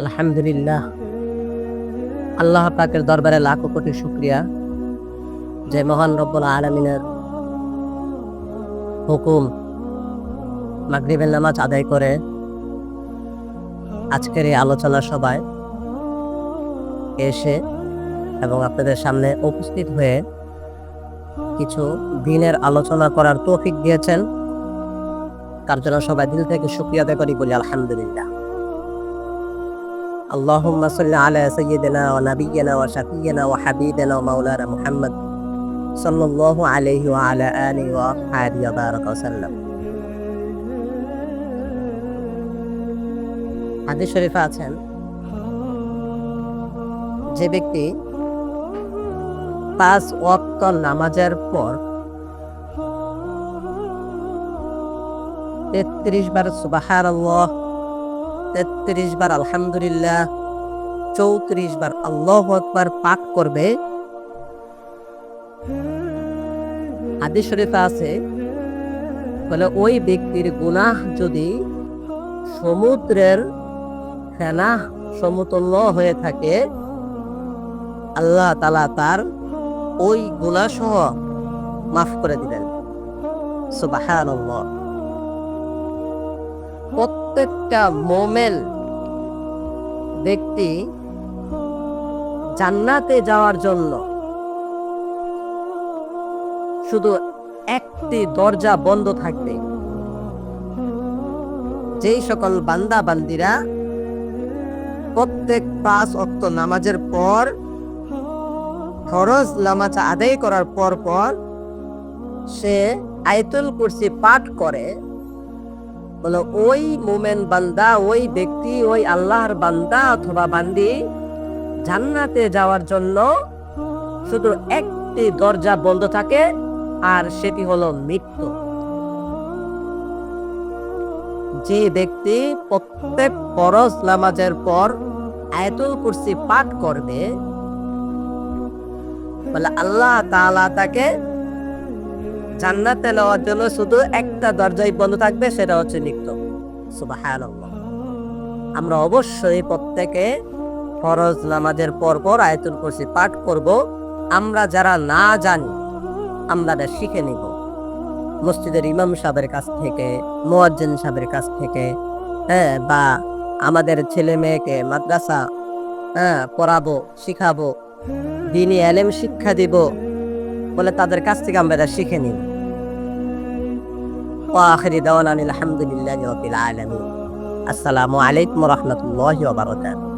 আলহামদুলিল্লাহ। আল্লাহ পাকের দরবারে লাখো কোটি শুক্রিয়া। যে মহান রব্বুল আলমিনের হুকুম মাগরিবের নামাজ আদায় করে আজকের এই আলোচনা সভায় এসে এবং আপনাদের সামনে উপস্থিত হয়ে কিছু দিনের আলোচনা করার তৌফিক দিয়েছেন। তার জন্য সবাই দিল থেকে শুক্রিয়া আদায় করি বলি আলহামদুলিল্লাহ। اللهم صل على سيدنا ونبينا وشفينا وحبيبنا ومولانا محمد صلى الله عليه وعلى آله وأصحابه وبارك وسلم হাদিস শরীফে আছেন যে ব্যক্তি পাঁচ ওয়াক্ত নামাজের পর তেত্রিশ বার সুবাহার তেত্রিশ বার আলহামদুলিল্লাহ, চৌত্রিশ বার আল্লাহ আকবার পাঠ করবে। হাদিস শরীফে আছে, বলে ওই ব্যক্তির গুনাহ যদি সমুদ্রের ফেনা সমতুল্য হয়ে থাকে, আল্লাহ তালা তার ওই গুনাহ সহ মাফ করে দিলেন সুবাহান প্রত্যেকটা মোমেল ব্যক্তি জান্নাতে যাওয়ার জন্য শুধু একটি দরজা বন্ধ থাকবে। যেই সকল বান্দা বান্দিরা প্রত্যেক পাঁচ অক্ত নামাজের পর, ফরজ নামাজ আদায় করার পর পর সে আয়তুল কুরসি পাঠ করে। বলো, ওই মোমেন বান্দা, ওই ব্যক্তি, ওই আল্লাহর বান্দা অথবা বান্দি জান্নাতে যাওয়ার জন্য শুধু একটি দরজা বন্ধ থাকে আর সেটি হলো মৃত্যু। যে ব্যক্তি প্রত্যেক ফরজ নামাজের পর আয়াতুল কুরসি পাঠ করবে, বলে আল্লাহ তাকে জান্নাতে নেওয়ার জন্য শুধু একটা দরজাই বন্ধ থাকবে, সেটা হচ্ছে সুবহানাল্লাহ। আমরা অবশ্যই প্রত্যেকে ফরজ নামাজের পর পর আয়াতুল কুরসি পাঠ করব। আমরা যারা না জানি, আমরা শিখে নিব। মসজিদের ইমাম সাহেবের কাছ থেকে, মোয়াজ্জেন সাহেবের কাছ থেকে হ্যাঁ বা আমাদের ছেলে মেয়েকে মাদ্রাসা হ্যাঁ পড়াবো, শিখাবো দিনই এলেম শিক্ষা দিব বলে তাদের কাছ থেকে আমরা এটা শিখে নিব وآخر دعوانا الحمد لله رب العالمين السلام عليكم ورحمة الله وبركاته